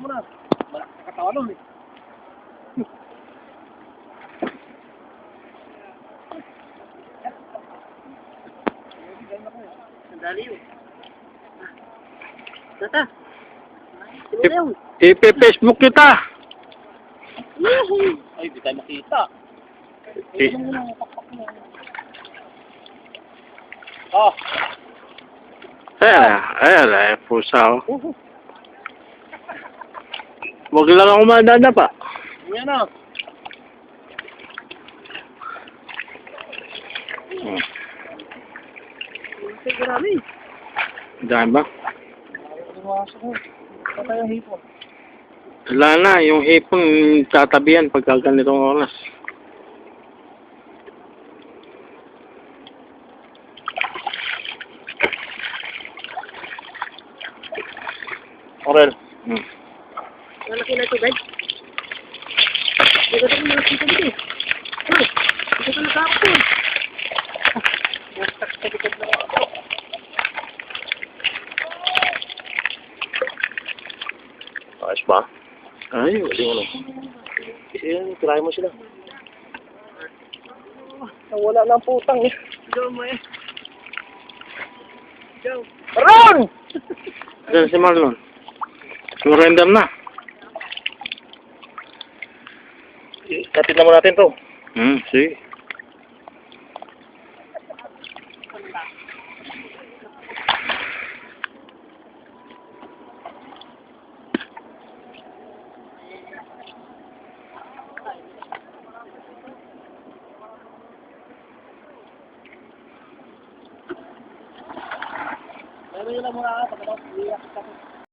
mo na. Katawan nun eh. Sandali yun. Tata. Sino na yun? Ipe-Facebook kita. Ay, di tayo makita. I- Oh. Ayan, ayan, ayan, pusa oh. Huwag lang ako madada pa. Yan na. Hmm. Grabe. Daan ba? Patay ang hipon. Wala na, yung hipon tatabihan pagka ganitong oras. Orel. Hmm. Malaki na ito, guys. Hindi ko ito malaki ito dito. Oh, hindi ko nakakapon. Ayos ba? Ay, Pwede ano. Kasi yan, try mo sila. Wala na ang putang eh. Go mo eh. Go. Ron! Diyan si Marlon. Surrender na. Kapit naman natin to. Hmm, sige. Meron yun lang muna ako. Pagkatapos, iiyak ka.